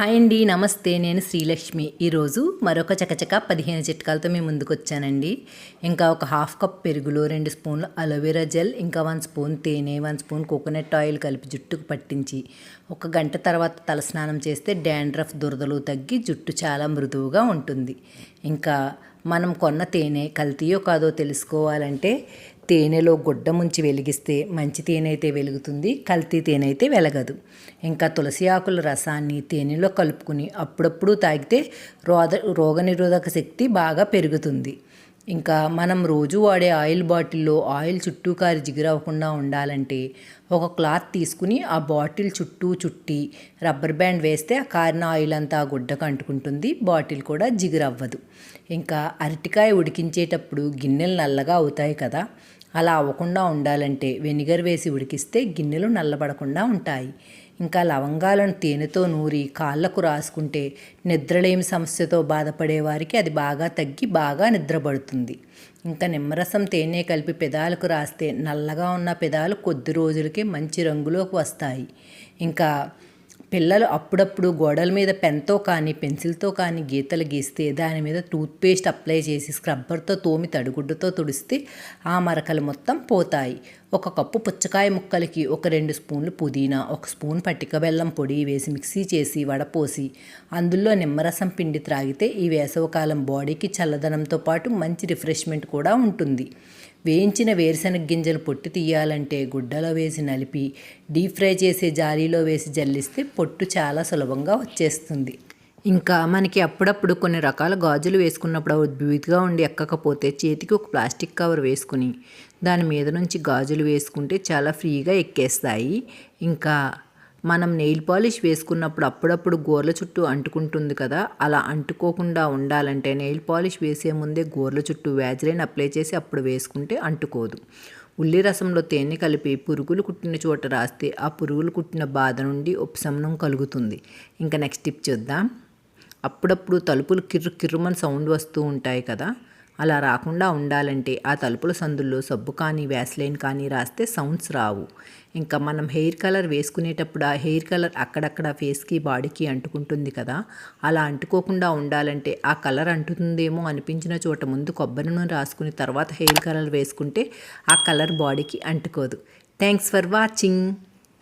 Hi అండి నమస్తే. నేను శ్రీలక్ష్మి. ఈరోజు మరొక చకచక పదిహేను చిట్కాలతో మేము ముందుకు వచ్చానండి. ఇంకా ఒక హాఫ్ కప్ పెరుగులో రెండు స్పూన్లు అలోవెరా జెల్ ఇంకా వన్ స్పూన్ తేనె వన్ స్పూన్ కోకోనట్ ఆయిల్ కలిపి జుట్టుకు పట్టించి ఒక గంట తర్వాత తలస్నానం చేస్తే డాండ్రఫ్ దురదలు తగ్గి జుట్టు చాలా మృదువుగా ఉంటుంది. ఇంకా మనం కొన్న తేనె కల్తీయో కాదో తెలుసుకోవాలంటే తేనెలో గుడ్డ ముంచి వెలిగిస్తే మంచి తేనె అయితే వెలుగుతుంది కల్తీ తేనె అయితే వెలగదు. ఇంకా తులసి ఆకుల రసాన్ని తేనెలో కలుపుకుని అప్పుడప్పుడు తాగితే రోగ రోగనిరోధక శక్తి బాగా పెరుగుతుంది. ఇంకా మనం రోజు వాడే ఆయిల్ బాటిల్లో ఆయిల్ చుట్టూ కారి జిగురవ్వకుండా ఉండాలంటే ఒక క్లాత్ తీసుకుని ఆ బాటిల్ చుట్టూ చుట్టి రబ్బర్ బ్యాండ్ వేస్తే ఆ కారిన ఆయిల్ అంతా ఆ గుడ్డకు అంటుకుంటుంది బాటిల్ కూడా జిగురవ్వదు. ఇంకా అరటికాయ ఉడికించేటప్పుడు గిన్నెలు నల్లగా అవుతాయి కదా అలా అవ్వకుండా ఉండాలంటే వెనిగర్ వేసి ఉడికిస్తే గిన్నెలు నల్లబడకుండా ఉంటాయి. ఇంకా లవంగాలను తేనెతో నూరి కాళ్ళకు రాసుకుంటే నిద్రలేమి సమస్యతో బాధపడే వారికి అది బాగా తగ్గి బాగా నిద్రపడుతుంది. ఇంకా నిమ్మరసం తేనె కలిపి పెదాలకు రాస్తే నల్లగా ఉన్న పెదాలు కొద్ది రోజులకే మంచి రంగులోకి వస్తాయి. ఇంకా పిల్లలు అప్పుడప్పుడు గోడల మీద పెన్తో కానీ పెన్సిల్తో కానీ గీతలు గీస్తే దాని మీద టూత్పేస్ట్ అప్లై చేసి స్క్రబ్బర్తో తోమి తడిగుడ్డతో తుడిస్తే ఆ మరకలు మొత్తం పోతాయి. ఒక కప్పు పుచ్చకాయ ముక్కలకి ఒక రెండు స్పూన్లు పుదీనా ఒక స్పూన్ పట్టిక బెల్లం పొడి వేసి మిక్సీ చేసి వడపోసి అందులో నిమ్మరసం పిండి త్రాగితే ఈ వేసవకాలం బాడీకి చల్లదనంతో పాటు మంచి రిఫ్రెష్మెంట్ కూడా ఉంటుంది. వేయించిన వేరుశనగ గింజలు పొట్టు తీయాలంటే గుడ్డలో వేసి నలిపి డీప్ ఫ్రై చేసే జాలీలో వేసి జల్లిస్తే పొట్టు చాలా సులభంగా వచ్చేస్తుంది. ఇంకా మనకి అప్పుడప్పుడు కొన్ని రకాల గాజులు వేసుకున్నప్పుడు అవి ఉండి ఎక్కకపోతే చేతికి ఒక ప్లాస్టిక్ కవర్ వేసుకుని దాని మీద నుంచి గాజులు వేసుకుంటే చాలా ఫ్రీగా ఎక్కేస్తాయి. ఇంకా మనం నెయిల్ పాలిష్ వేసుకున్నప్పుడు అప్పుడప్పుడు గోర్ల చుట్టూ అంటుకుంటుంది కదా అలా అంటుకోకుండా ఉండాలంటే నెయిల్ పాలిష్ వేసే ముందే గోర్ల చుట్టూ వ్యాజ్లైన్ అప్లై చేసి అప్పుడు వేసుకుంటే అంటుకోదు. ఉల్లి రసంలో తేనె కలిపి పురుగులు కుట్టిన చోట రాస్తే ఆ పురుగులు కుట్టిన బాధ నుండి ఉపశమనం కలుగుతుంది. ఇంకా నెక్స్ట్ టిప్ చూద్దాం. అప్పుడప్పుడు తలుపులు కిర్రు కిర్రుమని సౌండ్ వస్తూ ఉంటాయి కదా. అలా రాకుండా ఉండాలంటే ఆ తలుపుల సందుల్లో సబ్బు కానీ వ్యాస్లైన్ కానీ రాస్తే సౌండ్స్ రావు. ఇంకా మనం హెయిర్ కలర్ వేసుకునేటప్పుడు ఆ హెయిర్ కలర్ అక్కడక్కడ ఫేస్కి బాడీకి అంటుకుంటుంది కదా. అలా అంటుకోకుండా ఉండాలంటే ఆ కలర్ అంటుతుందేమో అనిపించిన చోట ముందు కొబ్బరి నూనె రాసుకుని తర్వాత హెయిర్ కలర్ వేసుకుంటే ఆ కలర్ బాడీకి అంటుకోదు. Thanks for watching.